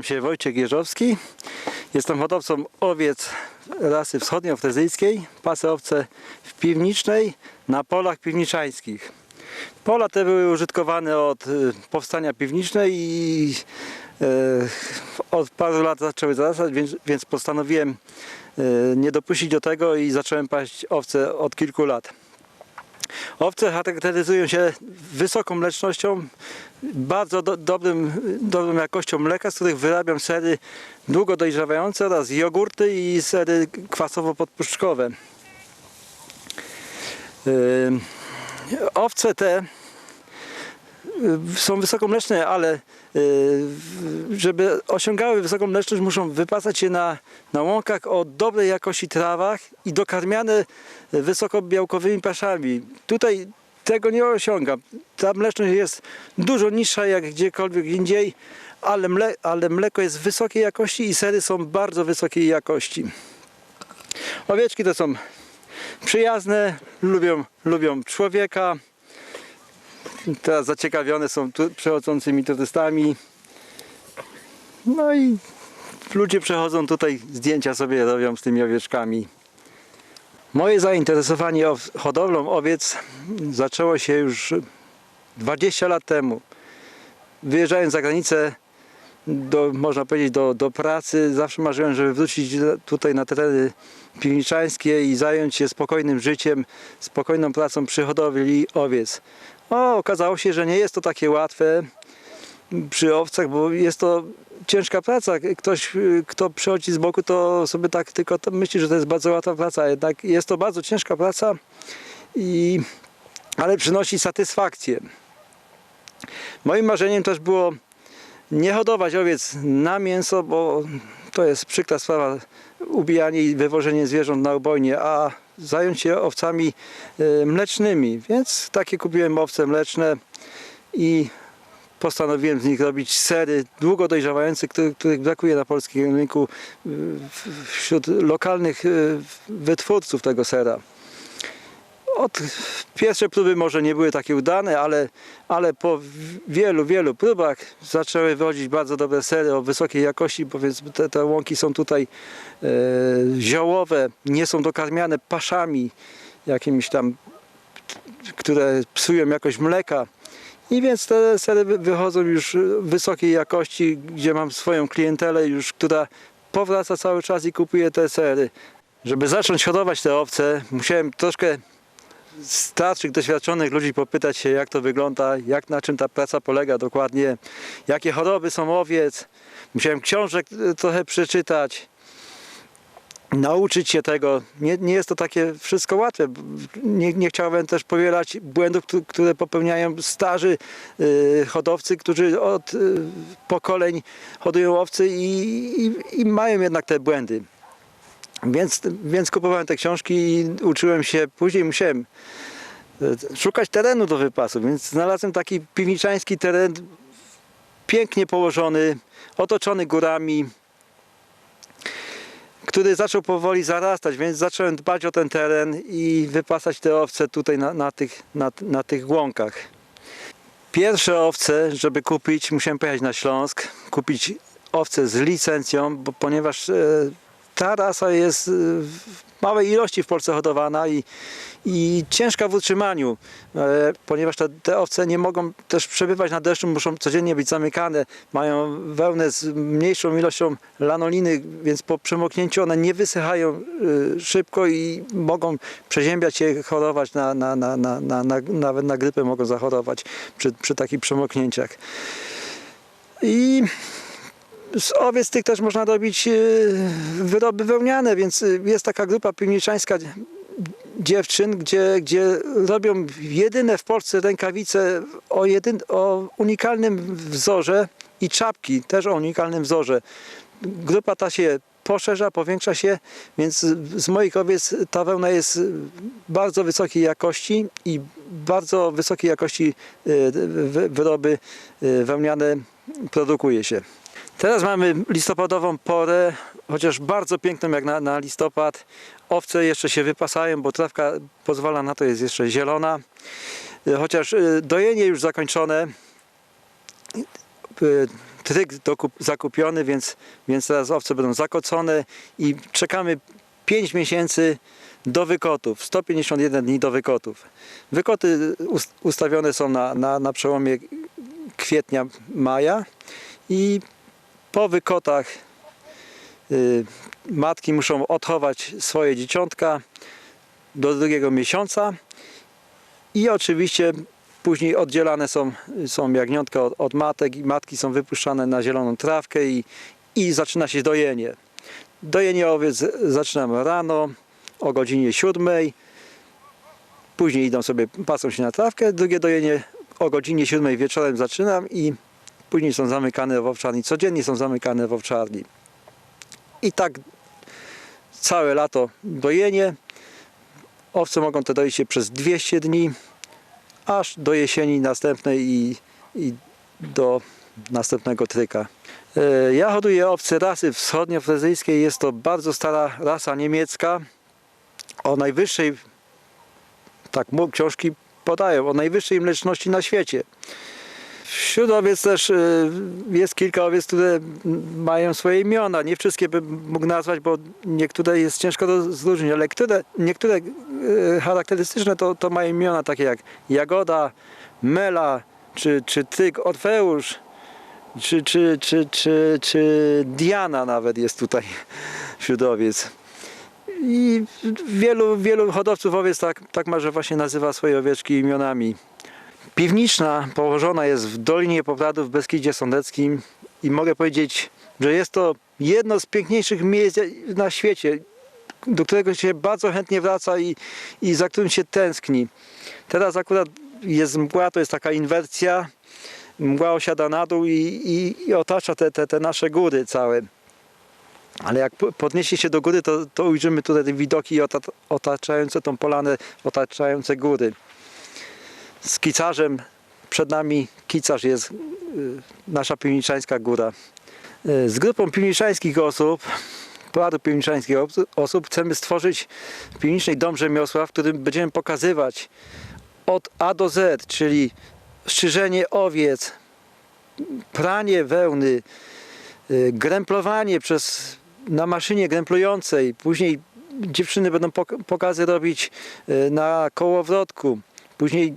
Nazywam się Wojciech Jeżowski. Jestem hodowcą owiec rasy wschodnio-frezyjskiej. Pasę owce w piwnicznej na polach piwniczańskich. Pola te były użytkowane od y, powstania piwnicznej i e, od paru lat zaczęły zarastać, więc, więc postanowiłem e, nie dopuścić do tego i zacząłem paść owce od kilku lat. Owce charakteryzują się wysoką mlecznością, bardzo do, dobrym, dobrą jakością mleka, z których wyrabiam sery długo dojrzewające oraz jogurty i sery kwasowo-podpuszczkowe. Yy, Owce te są wysokomleczne, ale y, żeby osiągały wysoką mleczność muszą wypasać się na, na łąkach o dobrej jakości trawach i dokarmiane wysokobiałkowymi paszami. Tutaj tego nie osiąga. Ta mleczność jest dużo niższa jak gdziekolwiek indziej, ale, mle, ale mleko jest wysokiej jakości i sery są bardzo wysokiej jakości. Owieczki to są przyjazne, lubią, lubią człowieka. Teraz zaciekawione są tu przechodzącymi turystami. No i ludzie przechodzą tutaj, zdjęcia sobie robią z tymi owieczkami. Moje zainteresowanie ow- hodowlą owiec zaczęło się już 20 lat temu. Wyjeżdżając za granicę, do, można powiedzieć, do, do pracy. Zawsze marzyłem, żeby wrócić tutaj na tereny piwniczańskie i zająć się spokojnym życiem, spokojną pracą przy hodowli owiec. O, okazało się, że nie jest to takie łatwe przy owcach, bo jest to ciężka praca. Ktoś, kto przychodzi z boku, to sobie tak tylko myśli, że to jest bardzo łatwa praca. Jednak jest to bardzo ciężka praca, i, ale przynosi satysfakcję. Moim marzeniem też było nie hodować owiec na mięso, bo to jest przykra sprawa, ubijanie i wywożenie zwierząt na ubojnie, a zająć się owcami e, mlecznymi. Więc takie kupiłem owce mleczne i postanowiłem z nich robić sery długo dojrzewające, których, brakuje na polskim rynku wśród lokalnych e, wytwórców tego sera. Od pierwsze próby może nie były takie udane, ale, ale po wielu, wielu próbach zaczęły wychodzić bardzo dobre sery o wysokiej jakości, powiedzmy te, te łąki są tutaj e, ziołowe, nie są dokarmiane paszami jakimiś tam, które psują jakość mleka. I więc te sery wy- wychodzą już wysokiej jakości, gdzie mam swoją klientelę już, która powraca cały czas i kupuje te sery. Żeby zacząć hodować te owce, musiałem troszkę starszych, doświadczonych ludzi popytać się, jak to wygląda, jak na czym ta praca polega dokładnie, jakie choroby są owiec. Musiałem książek e, trochę przeczytać, nauczyć się tego. Nie, nie jest to takie wszystko łatwe. Nie, nie chciałbym też powielać błędów, któ- które popełniają starzy y, hodowcy, którzy od y, pokoleń hodują owce i, i, i mają jednak te błędy. Więc, więc kupowałem te książki i uczyłem się. Później musiałem e, szukać terenu do wypasu, więc znalazłem taki piwniczański teren, pięknie położony, otoczony górami, który zaczął powoli zarastać, więc zacząłem dbać o ten teren i wypasać te owce tutaj na, na, tych, na, na tych łąkach. Pierwsze owce, żeby kupić, musiałem pojechać na Śląsk, kupić owce z licencją, bo ponieważ e, ta rasa jest e, w małej ilości w Polsce hodowana i, i ciężka w utrzymaniu, e, ponieważ te, te owce nie mogą też przebywać na deszczu, muszą codziennie być zamykane, mają wełnę z mniejszą ilością lanoliny, więc po przemoknięciu one nie wysychają e, szybko i mogą przeziębiać się, chorować, na, na, na, na, na, na, nawet na grypę mogą zachorować przy, przy takich przemoknięciach. I z owiec tych też można robić e, wyroby wełniane, więc e, jest taka grupa piwniczańska dziewczyn, gdzie, gdzie robią jedyne w Polsce rękawice o, jedyn, o unikalnym wzorze i czapki też o unikalnym wzorze. Grupa ta się poszerza, powiększa się, więc z moich owiec ta wełna jest bardzo wysokiej jakości i bardzo wysokiej jakości e, wy- wyroby wełniane produkuje się. Teraz mamy listopadową porę, chociaż bardzo piękną jak na, na listopad. Owce jeszcze się wypasają, bo trawka pozwala na to, jest jeszcze zielona. E, Chociaż e, dojenie już zakończone. E, tryk dokup, zakupiony, więc, więc teraz owce będą zakocone i czekamy 5 miesięcy do wykotów, 151 dni do wykotów. Wykoty us- ustawione są na, na, na przełomie kwietnia, maja i po wykotach y, matki muszą odchować swoje dzieciątka do drugiego miesiąca i oczywiście później oddzielane są, są jagniątka od, od matek i matki są wypuszczane na zieloną trawkę i, i zaczyna się dojenie. Dojenie owiec zaczynamy rano o godzinie 7. Później idą sobie, pasą się na trawkę. Drugie dojenie o godzinie 7 wieczorem zaczynam i później są zamykane w owczarni. Codziennie są zamykane w owczarni. I tak całe lato dojenie. Owce mogą te doić się przez 200 dni, aż do jesieni następnej i, i do następnego tryka. E, Ja hoduję owce rasy wschodniofrezyjskiej. Jest to bardzo stara rasa niemiecka o najwyższej, tak książki podają, o najwyższej mleczności na świecie. Wśród owiec też y, jest kilka owiec, które mają swoje imiona. Nie wszystkie bym mógł nazwać, bo niektóre jest ciężko rozróżnić, ale które, niektóre y, charakterystyczne to, to mają imiona takie jak Jagoda, Mela, czy, czy Tyk, Orfeusz, czy, czy, czy, czy, czy Diana nawet jest tutaj wśród owiec. I wielu, wielu hodowców owiec tak, tak ma, właśnie nazywa swoje owieczki imionami. Piwniczna położona jest w Dolinie Popradów w Beskidzie Sądeckim i mogę powiedzieć, że jest to jedno z piękniejszych miejsc na świecie, do którego się bardzo chętnie wraca i, i za którym się tęskni. Teraz akurat jest mgła, to jest taka inwersja, mgła osiada na dół i, i, i otacza te, te, te nasze góry całe. Ale jak po- podniesie się do góry, to, to ujrzymy tutaj widoki ota- otaczające tą polanę, otaczające góry. Z kicarzem przed nami kicarz jest y, nasza piwniczańska góra. Y, Z grupą piwniczańskich osób, padu piwniczańskich os- osób chcemy stworzyć piwniczny dom rzemiosła, w którym będziemy pokazywać od A do Z, czyli strzyżenie owiec, pranie wełny, y, gręplowanie przez, na maszynie gręplującej. Później dziewczyny będą pok- pokazy robić na kołowrotku. Później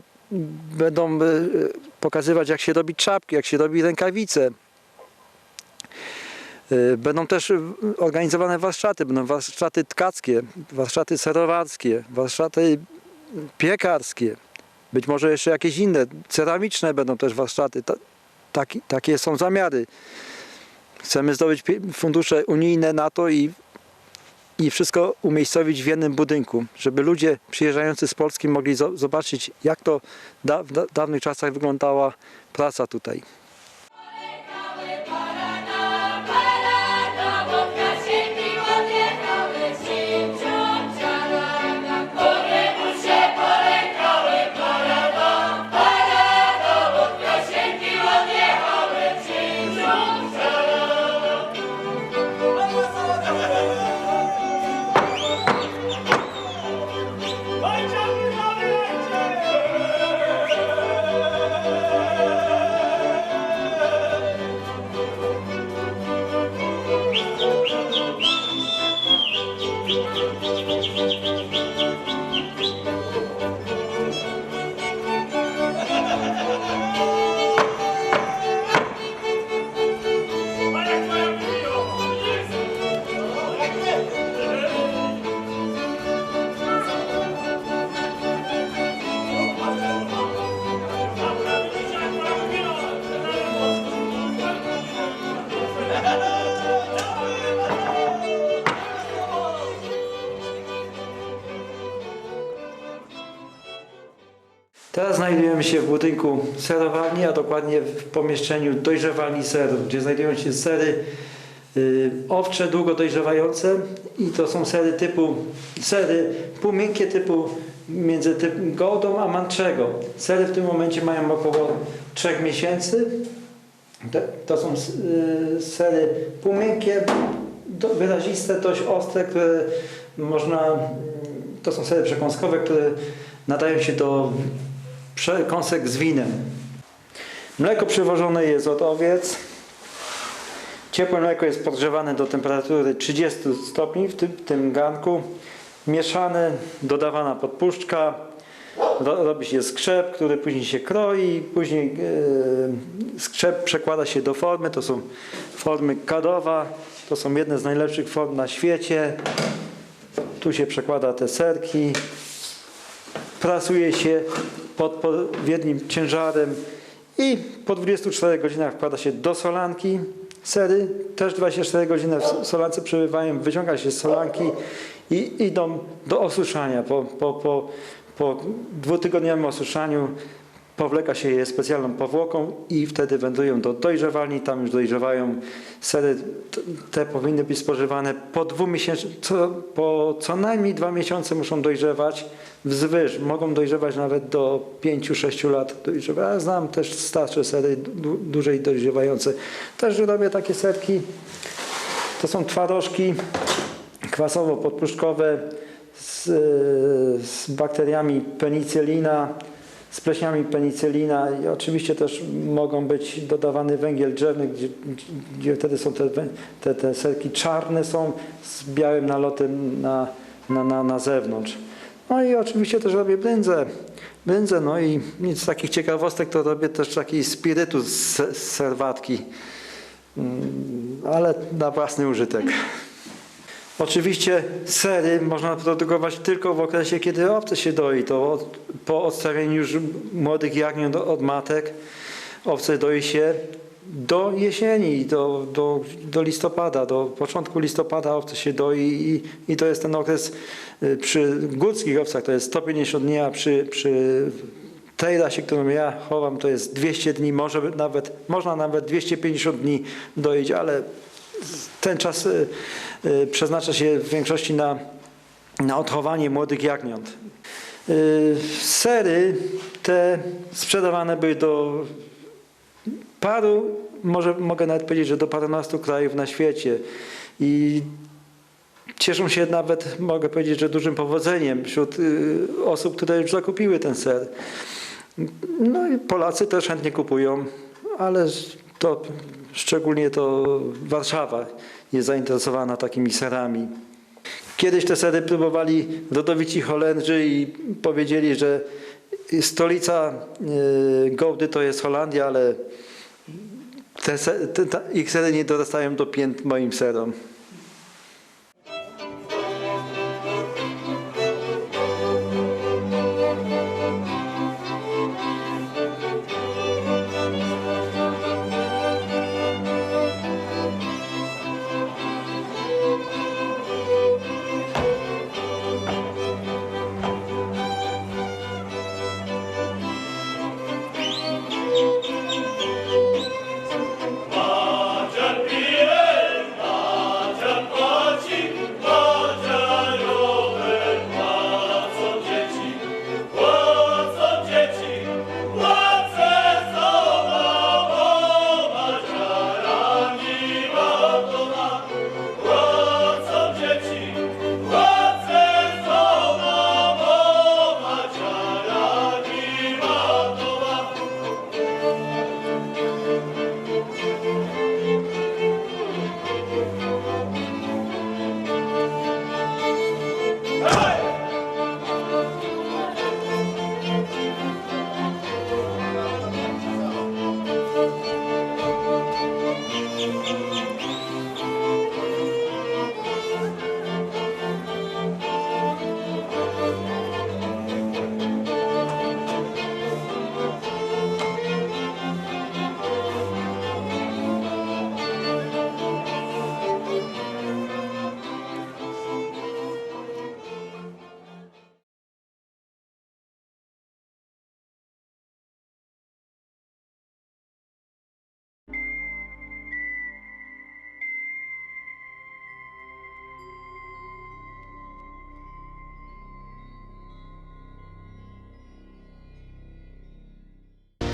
będą y, pokazywać jak się robi czapki, jak się robi rękawice. Y, Będą też organizowane warsztaty, będą warsztaty tkackie, warsztaty serowarskie, warsztaty piekarskie, być może jeszcze jakieś inne, ceramiczne będą też warsztaty. Ta, taki, takie są zamiary. Chcemy zdobyć fundusze unijne na to i, i wszystko umiejscowić w jednym budynku, żeby ludzie przyjeżdżający z Polski mogli zo- zobaczyć, jak to w da, dawnych czasach wyglądała praca tutaj. Się w budynku serowalni, a dokładnie w pomieszczeniu dojrzewalni serów, gdzie znajdują się sery y, owcze, długo dojrzewające i to są sery typu sery półmiękkie typu między typ Goldą a Manchego. Sery w tym momencie mają około 3 miesięcy. To są y, sery półmiękkie, wyraziste, dość ostre, które można, to są sery przekąskowe, które nadają się do przekąsek z winem. Mleko przywożone jest od owiec. Ciepłe mleko jest podgrzewane do temperatury 30 stopni w tym, tym garnku. Mieszane, dodawana podpuszczka. Ro, robi się skrzep, który później się kroi. Później e, skrzep przekłada się do formy. To są formy kadowa. To są jedne z najlepszych form na świecie. Tu się przekłada te serki. Prasuje się pod odpowiednim ciężarem i po 24 godzinach wkłada się do solanki. Sery też 24 godziny w solance przebywają, wyciąga się z solanki i idą do osuszania. Po, po, po, po dwutygodniowym osuszaniu powleka się je specjalną powłoką i wtedy wędrują do dojrzewalni, tam już dojrzewają. Sery te powinny być spożywane po dwóch miesięcy, co, po co najmniej dwa miesiące muszą dojrzewać wzwyż. Mogą dojrzewać nawet do 5-6 lat. Dojrzewa. Ja znam też starsze sery, dłu- dłużej dojrzewające. Też robię takie serki. To są twarożki kwasowo-podpuszczkowe z, z bakteriami penicylina, z pleśniami penicylina i oczywiście też mogą być dodawany węgiel drzewny, gdzie, gdzie wtedy są te, te, te serki czarne są z białym nalotem na, na, na, na zewnątrz. No i oczywiście też robię brędzę. Brędzę, no i z takich ciekawostek to robię też taki spirytus z, z serwatki, Mm, ale na własny użytek. Oczywiście sery można produkować tylko w okresie, kiedy owce się doi. To od, po odstawieniu już młodych jagniąt od matek owce doi się do jesieni, do, do, do listopada, do początku listopada owce się doi i, i to jest ten okres y, przy górskich owcach to jest 150 dni, a przy, przy tej rasie, którą ja chowam to jest 200 dni, może nawet, można nawet 250 dni doić, ale ten czas y, y, przeznacza się w większości na, na odchowanie młodych jagniąt. Y, Sery te sprzedawane były do paru, może mogę nawet powiedzieć, że do parunastu krajów na świecie i cieszą się nawet, mogę powiedzieć, że dużym powodzeniem wśród osób, które już zakupiły ten ser. No i Polacy też chętnie kupują, ale to szczególnie to Warszawa jest zainteresowana takimi serami. Kiedyś te sery próbowali rodowici Holendrzy i powiedzieli, że stolica y, Gołdy to jest Holandia, ale te, te, ta, ich sery nie dorastają do pięt moim serom.